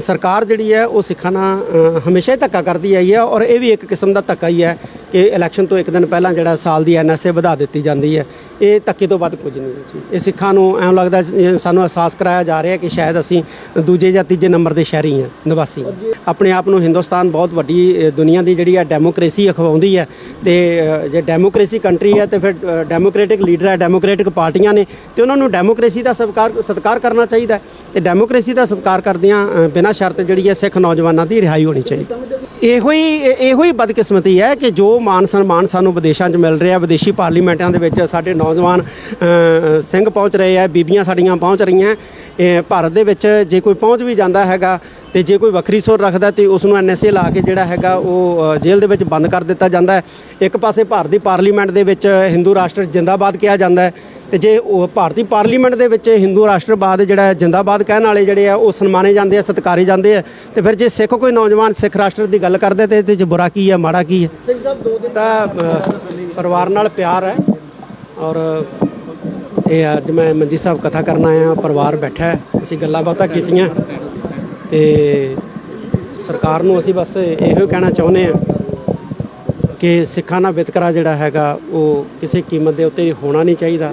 ਸਰਕਾਰ ਜਿਹੜੀ ਹੈ, ਉਹ ਸਿੱਖਾਂ ਨਾਲ ਹਮੇਸ਼ਾ ਹੀ ਧੱਕਾ ਕਰਦੀ ਆਈ ਹੈ ਔਰ ਇਹ ਵੀ ਇੱਕ ਕਿਸਮ ਦਾ ਧੱਕਾ ਹੀ ਹੈ ਕਿ ਇਲੈਕਸ਼ਨ ਤੋਂ ਇੱਕ ਦਿਨ ਪਹਿਲਾਂ ਜਿਹੜਾ ਸਾਲ ਦੀ ਐਨਐਸਏ ਵਧਾ ਦਿੱਤੀ ਜਾਂਦੀ ਹੈ। ਇਹ ਧੱਕੇ ਤੋਂ ਵੱਧ ਕੁਝ ਨਹੀਂ ਜੀ। ਇਹ ਸਿੱਖਾਂ ਨੂੰ ਐਂ ਲੱਗਦਾ ਸਾਨੂੰ ਅਹਿਸਾਸ ਕਰਾਇਆ ਜਾ ਰਿਹਾ ਕਿ ਸ਼ਾਇਦ ਅਸੀਂ ਦੂਜੇ ਜਾਂ ਤੀਜੇ ਨੰਬਰ ਦੇ ਸ਼ਹਿਰੀ ਹਾਂ, ਨਿਵਾਸੀ ਹਾਂ। ਆਪਣੇ ਆਪ ਨੂੰ ਹਿੰਦੁਸਤਾਨ ਬਹੁਤ ਵੱਡੀ ਦੁਨੀਆ ਦੀ ਜਿਹੜੀ ਹੈ ਡੈਮੋਕ੍ਰੇਸੀ ਅਖਵਾਉਂਦੀ ਹੈ ਤੇ ਜੇ ਡੈਮੋਕ੍ਰੇਸੀ ਕੰਟਰੀ ਹੈ ਤੇ ਫਿਰ ਡੈਮੋਕ੍ਰੈਟਿਕ ਲੀਡਰ ਹੈ, ਡੈਮੋਕ੍ਰੈਟਿਕ ਪਾਰਟੀਆਂ ਨੇ ਤੇ ਉਹਨਾਂ ਨੂੰ ਡੈਮੋਕ੍ਰੇਸੀ ਦਾ ਸਤਿਕਾਰ ਸਤਿਕਾਰ ਕਰਨਾ ਚਾਹੀਦਾ ਹੈ ਤੇ ਡੈਮੋਕ੍ਰੇਸੀ ਦਾ ਸਤਿਕਾਰ ਕਰਦਿਆਂ ਬਿਨਾਂ ਸ਼ਰਤ ਜਿਹੜੀ ਹੈ ਸਿੱਖ ਨੌਜਵਾਨਾਂ ਦੀ ਰਿਹਾਈ ਹੋਣੀ ਚਾਹੀਦੀ ਇਹੋ ਹੀ ਇਹੋ ਹੀ ਬਦਕਿਸਮਤੀ ਹੈ ਕਿ ਜੋ ਮਾਨ ਸਨਮਾਨ ਸਾਨੂੰ ਵਿਦੇਸ਼ਾਂ 'ਚ ਮਿਲ ਰਿਹਾ, ਵਿਦੇਸ਼ੀ ਪਾਰਲੀਮੈਂਟਾਂ ਦੇ ਵਿੱਚ ਸਾਡੇ ਨੌਜਵਾਨ ਸਿੰਘ ਪਹੁੰਚ ਰਹੇ ਆ ਬੀਬੀਆਂ ਸਾਡੀਆਂ ਪਹੁੰਚ ਰਹੀਆਂ ਭਾਰਤ ਦੇ ਵਿੱਚ ਜੇ ਕੋਈ ਪਹੁੰਚ ਵੀ ਜਾਂਦਾ ਹੈਗਾ ਤੇ ਜੇ ਕੋਈ ਵੱਖਰੀ ਸੁਰ ਰੱਖਦਾ ਤੇ ਉਸ ਨੂੰ ਐਨਐਸਏ ਲਾ ਕੇ ਜਿਹੜਾ ਹੈਗਾ ਉਹ ਜੇਲ੍ਹ ਦੇ ਵਿੱਚ ਬੰਦ ਕਰ ਦਿੱਤਾ ਜਾਂਦਾ ਹੈ। ਇੱਕ ਪਾਸੇ ਭਾਰਤ ਦੀ ਪਾਰਲੀਮੈਂਟ ਦੇ ਵਿੱਚ ਹਿੰਦੂ ਰਾਸ਼ਟਰ ਜਿੰਦਾਬਾਦ ਕਿਹਾ ਜਾਂਦਾ ਹੈ ਤੇ ਜੇ ਉਹ ਭਾਰਤੀ ਪਾਰਲੀਮੈਂਟ ਦੇ ਵਿੱਚ ਹਿੰਦੂ ਰਾਸ਼ਟਰਵਾਦ ਜਿਹੜਾ ਜਿੰਦਾਬਾਦ ਕਹਿਣ ਵਾਲੇ ਜਿਹੜੇ ਆ, ਉਹ ਸਨਮਾਨੇ ਜਾਂਦੇ ਆ, ਸਤਿਕਾਰੇ ਜਾਂਦੇ ਆ। ਤੇ ਫਿਰ ਜੇ ਸਿੱਖ ਕੋਈ ਨੌਜਵਾਨ ਸਿੱਖ ਰਾਸ਼ਟਰ ਦੀ ਗੱਲ ਕਰਦੇ ਤੇ ਇਹਦੇ 'ਚ ਬੁਰਾ ਕੀ ਹੈ, ਮਾੜਾ ਕੀ ਹੈ? ਦੋ ਦਿਨ ਤਾਂ ਪਰਿਵਾਰ ਨਾਲ ਪਿਆਰ ਹੈ ਔਰ ਇਹ ਅੱਜ ਮੈਂ ਮੰਜੀ ਸਾਹਿਬ ਕਥਾ ਕਰਨ ਆਇਆ ਪਰਿਵਾਰ ਬੈਠਾ ਅਸੀਂ ਗੱਲਾਂ ਬਾਤਾਂ ਕੀਤੀਆਂ। ਤੇ ਸਰਕਾਰ ਨੂੰ ਅਸੀਂ ਬਸ ਇਹੋ ਕਹਿਣਾ ਚਾਹੁੰਦੇ ਹਾਂ ਕਿ ਸਿੱਖਾਂ ਦਾ ਵਿਤਕਰਾ ਜਿਹੜਾ ਹੈਗਾ, ਉਹ ਕਿਸੇ ਕੀਮਤ ਦੇ ਉੱਤੇ ਹੋਣਾ ਨਹੀਂ ਚਾਹੀਦਾ।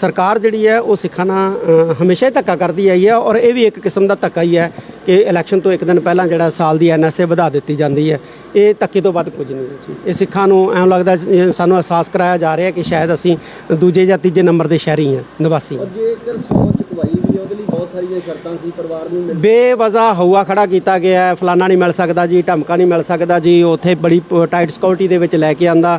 ਸਰਕਾਰ ਜਿਹੜੀ ਹੈ ਉਹ ਸਿੱਖਾਂ ਨਾਲ ਹਮੇਸ਼ਾ ਹੀ ਧੱਕਾ ਕਰਦੀ ਆਈ ਹੈ ਔਰ ਇਹ ਵੀ ਇੱਕ ਕਿਸਮ ਦਾ ਧੱਕਾ ਹੀ ਹੈ ਕਿ ਇਲੈਕਸ਼ਨ ਤੋਂ ਇੱਕ ਦਿਨ ਪਹਿਲਾਂ ਜਿਹੜਾ ਸਾਲ ਦੀ ਐਨਐਸਏ ਵਧਾ ਦਿੱਤੀ ਜਾਂਦੀ ਹੈ। ਇਹ ਧੱਕੇ ਤੋਂ ਵੱਧ ਕੁਝ ਨਹੀਂ ਹੈ ਜੀ। ਇਹ ਸਿੱਖਾਂ ਨੂੰ ਐਂ ਲੱਗਦਾ ਸਾਨੂੰ ਅਹਿਸਾਸ ਕਰਾਇਆ ਜਾ ਰਿਹਾ ਕਿ ਸ਼ਾਇਦ ਅਸੀਂ ਦੂਜੇ ਜਾਂ ਤੀਜੇ ਨੰਬਰ ਦੇ ਸ਼ਹਿਰੀ ਹਾਂ ਨਿਵਾਸੀ ਹਾਂ। ਜੇਕਰ ਸੌ ਚੁਕਵਾਈ ਵੀ ਉਹਦੇ ਲਈ ਬਹੁਤ ਸਾਰੀਆਂ ਸ਼ਰਤਾਂ ਸੀ ਪਰਿਵਾਰ ਨੂੰ ਬੇਵਜ਼ਾ ਹਊਆ ਖੜਾ ਕੀਤਾ ਗਿਆ ਹੈ ਫਲਾਨਾ ਨਹੀਂ ਮਿਲ ਸਕਦਾ ਜੀ ਢਮਕਾ ਨਹੀਂ ਮਿਲ ਸਕਦਾ ਜੀ ਉੱਥੇ ਬੜੀ ਟਾਈਟ ਸਿਕਿਉਰਿਟੀ ਦੇ ਵਿੱਚ ਲੈ ਕੇ ਆਂਦਾ।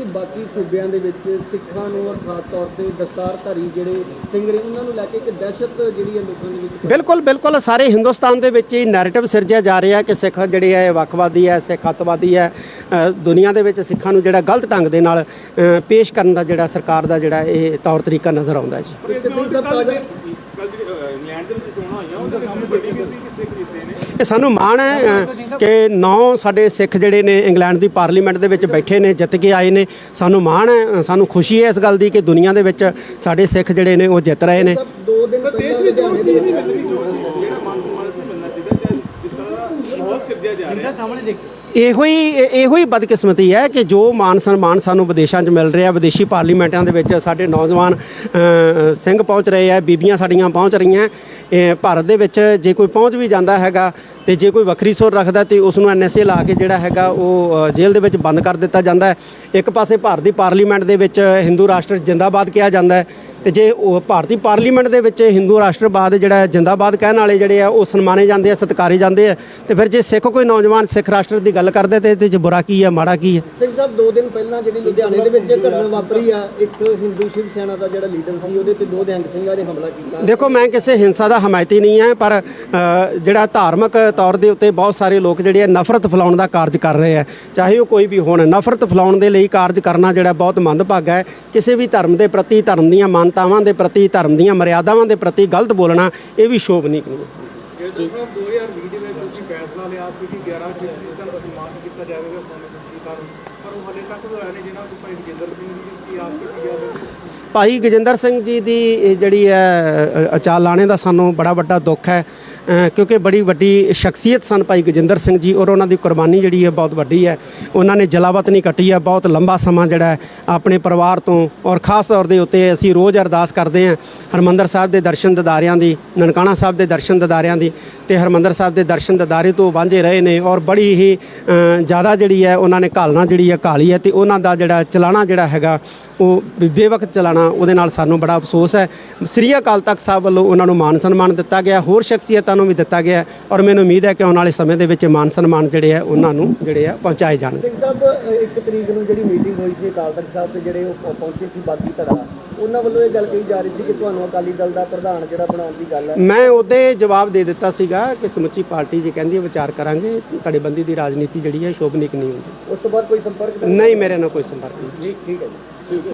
ਸੂਬਿਆਂ ਦੇ ਵਿੱਚ ਸਿੱਖਾਂ ਨੂੰ ਖਾਸ ਤੌਰ ਤੇ ਦਸਤਾਰਧਾਰੀ ਜਿਹੜੇ ਸਿੰਘ ਨੇ ਉਹਨਾਂ ਨੂੰ ਲੈ ਕੇ ਇੱਕ ਦਹਿਸ਼ਤ ਜਿਹੜੀ ਹੈ ਲੋਕਾਂ ਦੇ ਵਿੱਚ ਬਿਲਕੁਲ ਬਿਲਕੁਲ। ਸਾਰੇ ਹਿੰਦੁਸਤਾਨ ਦੇ ਵਿੱਚ ਇਹ ਨੈਰੇਟਿਵ ਸਿਰਜਿਆ ਜਾ ਰਿਹਾ ਕਿ ਸਿੱਖ ਜਿਹੜੇ ਹੈ ਇਹ ਵੱਖਵਾਦੀ ਹੈ ਸਿੱਖ ਅੱਤਵਾਦੀ ਹੈ। ਦੁਨੀਆ ਦੇ ਵਿੱਚ ਸਿੱਖਾਂ ਨੂੰ ਜਿਹੜਾ ਗਲਤ ਢੰਗ ਦੇ ਨਾਲ ਪੇਸ਼ ਕਰਨ ਦਾ ਜਿਹੜਾ ਸਰਕਾਰ ਦਾ ਜਿਹੜਾ ਇਹ ਤੌਰ ਤਰੀਕਾ ਨਜ਼ਰ ਆਉਂਦਾ ਹੈ ਜੀ। ਇੰਗਲੈਂਡ ਦੇ ਵਿੱਚ ਇਹ ਸਾਨੂੰ ਮਾਣ ਹੈ ਕਿ ਨੌ ਸਾਡੇ ਸਿੱਖ ਜਿਹੜੇ ਨੇ ਇੰਗਲੈਂਡ ਦੀ ਪਾਰਲੀਮੈਂਟ ਦੇ ਵਿੱਚ ਬੈਠੇ ਨੇ ਜਿੱਤ ਕੇ ਆਏ ਨੇ। ਸਾਨੂੰ ਮਾਣ ਹੈ ਸਾਨੂੰ ਖੁਸ਼ੀ ਹੈ ਇਸ ਗੱਲ ਦੀ ਕਿ ਦੁਨੀਆ ਦੇ ਵਿੱਚ ਸਾਡੇ ਸਿੱਖ ਜਿਹੜੇ ਨੇ ਉਹ ਜਿੱਤ ਰਹੇ ਨੇ। ਸਭ ਦੋ ਦਿਨ ਦੇਸ਼ ਵਿੱਚ ਉਹ ਚੀਜ਼ ਨਹੀਂ ਮਿਲ ਰਹੀ ਜੋ ਜਿਹੜਾ ਮਾਨ ਸਨਮਾਨ ਇੱਥੇ ਮਿਲਣਾ ਚਾਹੀਦਾ ਜਾਂ ਜਿਸ ਤਰ੍ਹਾਂ ਦਾ ਮਾਹੌਲ ਸਿਰਜਿਆ ਜਾ ਰਿਹਾ। ਇਹੋ ਹੀ ਇਹੋ ਹੀ ਬਦਕਿਸਮਤੀ ਹੈ ਕਿ ਜੋ ਮਾਨ ਸਨਮਾਨ ਸਾਨੂੰ ਵਿਦੇਸ਼ਾਂ 'ਚ ਮਿਲ ਰਿਹਾ ਵਿਦੇਸ਼ੀ ਪਾਰਲੀਮੈਂਟਾਂ ਦੇ ਵਿੱਚ ਸਾਡੇ ਨੌਜਵਾਨ ਸਿੰਘ ਪਹੁੰਚ ਰਹੇ ਆ ਬੀਬੀਆਂ ਸਾਡੀਆਂ ਪਹੁੰਚ ਰਹੀਆਂ। ਭਾਰਤ ਦੇ ਵਿੱਚ ਜੇ ਕੋਈ ਪਹੁੰਚ ਵੀ ਜਾਂਦਾ ਹੈਗਾ ਤੇ ਜੇ ਕੋਈ ਵੱਖਰੀ ਸੁਰ ਰੱਖਦਾ ਤੇ ਉਸ ਨੂੰ ਐਨਐਸਏ ਲਾ ਕੇ ਜਿਹੜਾ ਹੈਗਾ ਉਹ ਜੇਲ੍ਹ ਦੇ ਵਿੱਚ ਬੰਦ ਕਰ ਦਿੱਤਾ ਜਾਂਦਾ ਹੈ। ਇੱਕ ਪਾਸੇ ਭਾਰਤ ਦੀ ਪਾਰਲੀਮੈਂਟ ਦੇ ਵਿੱਚ ਹਿੰਦੂ ਰਾਸ਼ਟਰ ਜਿੰਦਾਬਾਦ ਕਿਹਾ ਜਾਂਦਾ ਹੈ ਤੇ ਜੇ ਉਹ ਭਾਰਤੀ ਪਾਰਲੀਮੈਂਟ ਦੇ ਵਿੱਚ ਹਿੰਦੂ ਰਾਸ਼ਟਰਵਾਦ ਜਿਹੜਾ ਜਿੰਦਾਬਾਦ ਕਹਿਣ ਵਾਲੇ ਜਿਹੜੇ ਆ ਉਹ ਸਨਮਾਨੇ ਜਾਂਦੇ ਆ ਸਤਿਕਾਰੇ ਜਾਂਦੇ ਆ। ਤੇ ਫਿਰ ਜੇ ਸਿੱਖ ਕੋਈ ਨੌਜਵਾਨ ਸਿੱਖ ਰਾਸ਼ਟਰ ਦੀ ਗੱਲ ਕਰਦੇ ਤੇ ਇਹਦੇ 'ਚ ਬੁਰਾ ਕੀ ਹੈ ਮਾੜਾ ਕੀ ਹੈ ਸਿੰਘ ਸਾਹਿਬ ਦੋ ਦਿਨ ਪਹਿਲਾਂ ਜਿਹੜੀ ਲੁਧਿਆਣੇ ਦੇ ਵਿੱਚ ਘਟਨਾ ਵਾਪਰੀ ਆ ਇੱਕ ਹਿੰਦੂ ਸ਼ਿਵ ਸੈਨਾ ਦਾ ਜਿਹੜਾ ਲੀਡਰ ਸੀ ਉਹਦੇ ਤੇ ਦੋ ਨਿਹੰਗ ਸਿੰਘਾਂ ਨੇ ਹਮਲਾ ਕੀਤਾ। ਦੇਖੋ ਮੈਂ ਕਿਸੇ ਹਿੰਸਾ ਦਾ ਹਮਾਇਤੀ ਨਹੀਂ ਹੈ ਪਰ ਅ, ਜਿਹੜਾ ਧਾਰਮਿਕ ਤੌਰ ਦੇ ਉੱਤੇ ਬਹੁਤ ਸਾਰੇ ਲੋਕ ਜਿਹੜੇ ਆ ਨਫ਼ਰਤ ਫੈਲਾਉਣ ਦਾ ਕਾਰਜ ਕਰ ਰਹੇ ਆ ਚਾਹੇ ਉਹ ਕੋਈ ਵੀ ਹੋਣ ਨਫ਼ਰਤ ਫੈਲਾਉਣ ਦੇ ਲਈ ਕਾਰਜ ਕਰਨਾ ਜਿਹੜਾ ਬਹੁਤ ਮੰਦਭਾਗਾ ਹੈ। ਕਿਸੇ ਵੀ ਧਰਮ ਦੇ ਪ੍ਰਤੀ ਧਰਮ ਦੀਆਂ ਮਾਨਤਾਵਾਂ ਦੇ ਪ੍ਰਤੀ ਧਰਮ ਦੀਆਂ ਮਰਿਆਦਾਵਾਂ ਦੇ ਪ੍ਰਤੀ ਗਲਤ ਬੋਲਣਾ ਇਹ ਵੀ ਸ਼ੋਭਨੀਕ ਨਹੀਂ ਹੈ ਇਹ ਸਾਹਿਬ 2020 ਦੇ ਵਿੱਚ ਤੁਸੀਂ ਫੈਸਲਾ ਲਿਆ ਸੀ ਕਿ 11 ਸ਼ਹੀਦਾਂ ਦਾ ਸਨਮਾਨ ਕੀਤਾ ਜਾਵੇਗਾ ਸੋਨੇ ਸੰਸੀ ਕਾਰਨ ਪਰ ਉਹ ਹਲੇ ਤੱਕ ਹੋਇਆ ਨਹੀਂ ਜਿਨ੍ਹਾਂ ਤੋਂ ਭਾਈ ਜਗਿੰਦਰ ਸਿੰਘ ਜੀ ਦੀ ਆਸ ਕੀਤੀ ਜਾਵੇ ਭਾਈ ਗਜਿੰਦਰ ਸਿੰਘ ਜੀ ਦੀ ਜਿਹੜੀ ਹੈ ਅ, ਅਚਾਲ ਲਾਣੇ ਦਾ ਸਾਨੂੰ ਬੜਾ ਵੱਡਾ ਦੁੱਖ ਹੈ ਕਿਉਂਕਿ ਬੜੀ ਵੱਡੀ ਸ਼ਖਸੀਅਤ ਸਨ ਭਾਈ ਗਜਿੰਦਰ ਸਿੰਘ ਜੀ ਔਰ ਉਹਨਾਂ ਦੀ ਕੁਰਬਾਨੀ ਜਿਹੜੀ ਹੈ ਬਹੁਤ ਵੱਡੀ ਹੈ। ਉਹਨਾਂ ਨੇ ਜਲਾਵਤ ਨਹੀਂ ਕੱਟੀ ਹੈ ਬਹੁਤ ਲੰਬਾ ਸਮਾਂ ਜਿਹੜਾ ਆਪਣੇ ਪਰਿਵਾਰ ਤੋਂ ਔਰ ਖਾਸ ਤੌਰ ਦੇ ਉੱਤੇ ਅਸੀਂ ਰੋਜ਼ ਅਰਦਾਸ ਕਰਦੇ ਹਾਂ ਹਰਮੰਦਰ ਸਾਹਿਬ ਦੇ ਦਰਸ਼ਨ ਦਿਦਾਰਿਆਂ ਦੀ ਨਨਕਾਣਾ ਸਾਹਿਬ ਦੇ ਦਰਸ਼ਨ ਦਿਦਾਰਿਆਂ ਦੀ ਤੇ ਹਰਮੰਦਰ ਸਾਹਿਬ ਦੇ ਦਰਸ਼ਨ ਦਿਦਾਰੇ ਤੋਂ ਵਾਂਝੇ ਰਹੇ ਨੇ ਔਰ ਬੜੀ ਹੀ ਜ਼ਿਆਦਾ ਜਿਹੜੀ ਹੈ ਉਹਨਾਂ ਨੇ ਘਾਲਣਾ ਜਿਹੜੀ ਹੈ ਘਾਲੀ ਹੈ ਤੇ ਉਹਨਾਂ ਦਾ ਜਿਹੜਾ ਚਲਾਣਾ ਜਿਹੜਾ ਹੈਗਾ, ਉਹ ਬੇ- ਬੇਵਕਤ ਚਲਾਣਾ ਉਹਦੇ ਨਾਲ ਸਾਨੂੰ ਬੜਾ ਅਫਸੋਸ ਹੈ। ਸ੍ਰੀ ਅਕਾਲ ਤਖਤ ਸਾਹਿਬ ਵੱਲੋਂ ਉਹਨਾਂ ਨੂੰ ਮਾਨ ਸਨਮਾਨ ਦਿੱਤਾ ਗਿਆ, ਹੋਰ ਸ਼ਖਸੀਅਤਾਂ ਨੂੰ ਵੀ ਦਿੱਤਾ ਗਿਆ ਔਰ ਮੈਨੂੰ ਉਮੀਦ ਹੈ ਕਿ ਆਉਣ ਵਾਲੇ ਸਮੇਂ ਦੇ ਵਿੱਚ ਮਾਨ ਸਨਮਾਨ ਜਿਹੜੇ ਆ ਉਹਨਾਂ ਨੂੰ ਜਿਹੜੇ ਆ ਪਹੁੰਚਾਏ ਜਾਣਗੇ। ਸਿੰਘ ਸਾਹਿਬ ਇੱਕ ਤਰੀਕ ਨੂੰ ਜਿਹੜੀ ਮੀਟਿੰਗ ਹੋਈ ਸੀ ਅਕਾਲ ਤਖਤ ਸਾਹਿਬ ਤੇ, ਜਿਹੜੇ ਉਹ ਪਹੁੰਚੇ ਸੀ ਬਾਗੀ ਧੜਾ। ਉਹਨਾਂ ਵੱਲੋਂ ਇਹ ਗੱਲ ਕਹੀ ਜਾ ਰਹੀ ਸੀ ਕਿ ਤੁਹਾਨੂੰ ਅਕਾਲੀ ਦਲ ਦਾ ਪ੍ਰਧਾਨ ਜਿਹੜਾ ਬਣਾਉਣ ਦੀ ਗੱਲ ਹੈ। ਮੈਂ ਉਹਦੇ ਜਵਾਬ ਦੇ ਦਿੱਤਾ ਸੀਗਾ ਕਿ ਸਮੁੱਚੀ ਪਾਰਟੀ ਜੇ ਕਹਿੰਦੀ ਹੈ ਵਿਚਾਰ ਕਰਾਂਗੇ ਧੜੇਬੰਦੀ ਦੀ ਰਾਜਨੀਤੀ ਜਿਹੜੀ ਹੈ ਸ਼ੋਭਨੀਕ ਨਹੀਂ ਹੁੰਦੀ। ਉਸ ਤੋਂ ਬਾਅਦ ਕੋਈ ਸੰਪਰਕ ਨਹੀਂ ਮੇਰੇ ਨਾਲ ਕੋਈ ਸੰਪਰਕ ਨਹੀਂ। ਠੀਕ ਠੀਕ ਹੈ ਜੀ।